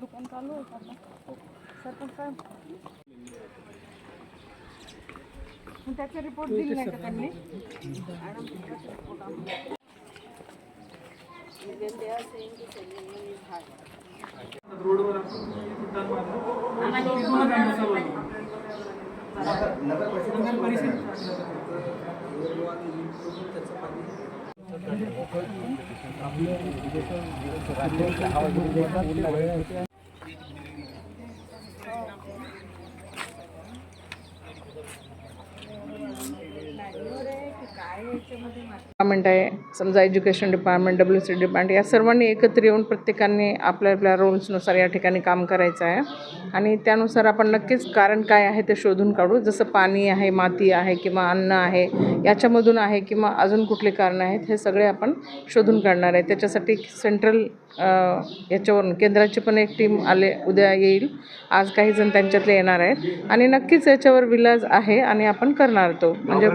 दुकान चालू आहे सरपंच मग त्याचा रिपोर्ट दिला नाही का त्यांनी मॅडम, त्याचा report आम्हाला. डिपार्टमेंट आहे समजा education department W C department या सर्वांनी एकत्र येऊन प्रत्येकाने आपल्या आपल्या रोल्सनुसार या ठिकाणी काम करायचं आहे. आणि त्यानुसार आपण नक्कीच कारण काय आहे ते शोधून काढू. जसं पाणी आहे माती आहे किंवा अन्न आहे याच्यामधून आहे किंवा अजून कुठले कारणं आहेत हे सगळे आपण शोधून काढणार आहे. त्याच्यासाठी सेंट्रल याच्यावरून केंद्राची पण एक टीम आले उद्या येईल. आज काही जण त्यांच्यातले येणार आहेत. आणि नक्कीच याच्यावर विलाज आहे आणि आपण करणार तो. म्हणजे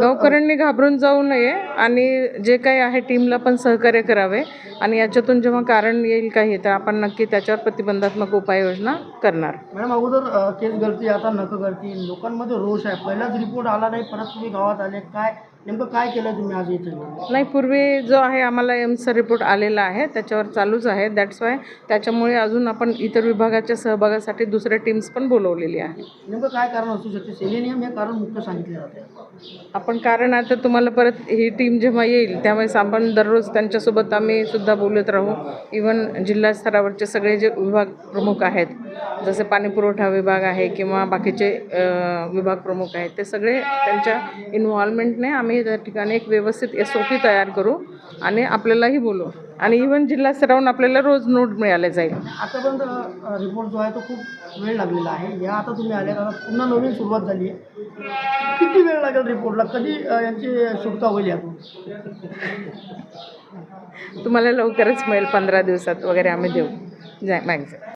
गावकऱ्यांनी घाबरून जाऊ नये आणि जे काही आहे टीमला पण सहकार्य करावे. आणि याच्यातून जेव्हा कारण येईल काही तर आपण नक्की त्याच्यावर प्रतिबंधात्मक उपाययोजना करणार. मॅडम अगोदर केस गळती आता नक गळती लोकांमध्ये रोष आहे. पहिलाच रिपोर्ट आला नाही परत तुम्ही गावात आले काय नेमकं काय केलं तुम्ही आज इथे? नाही पूर्वी जो आहे आम्हाला एमचा रिपोर्ट आलेला आहे त्याच्यावर चालूच आहे. दॅट्स वाय त्याच्यामुळे अजून आपण इतर विभागाच्या सहभागासाठी दुसऱ्या टीम्स पण बोलवलेली आहे. नेमकं काय कारण असू शकते? सेलेनियम हे कारण मुख्य सांगितले जाते आपण कारण आता तुम्हाला परत ही टीम जेव्हा येईल त्यावेळेस आपण दररोज त्यांच्यासोबत आम्ही सुद्धा बोलत राहू. इवन जिल्हा स्तरावरचे सगळे जे विभाग प्रमुख आहेत जसे पाणी पुरवठा विभाग आहे किंवा बाकीचे विभाग प्रमुख आहेत ते सगळे त्यांच्या इन्व्हॉल्वमेंटने आम्ही त्या ठिकाणी एक व्यवस्थित एस ओ पी तयार करू आणि आपल्यालाही बोलू. आणि इवन जिल्हा स्तरावरून आपल्याला रोज नोट मिळाले जाईल. आतापर्यंत रिपोर्ट जो आहे तो खूप वेळ लागलेला आहे. या आता तुम्ही आले आता पुन्हा नवीन सुरुवात झाली आहे. किती वेळ लागेल रिपोर्टला कधी यांची सुटका होईल यातून? तुम्हाला लवकरच मिळेल. पंधरा दिवसात वगैरे आम्ही देऊ. जय मॅगझिन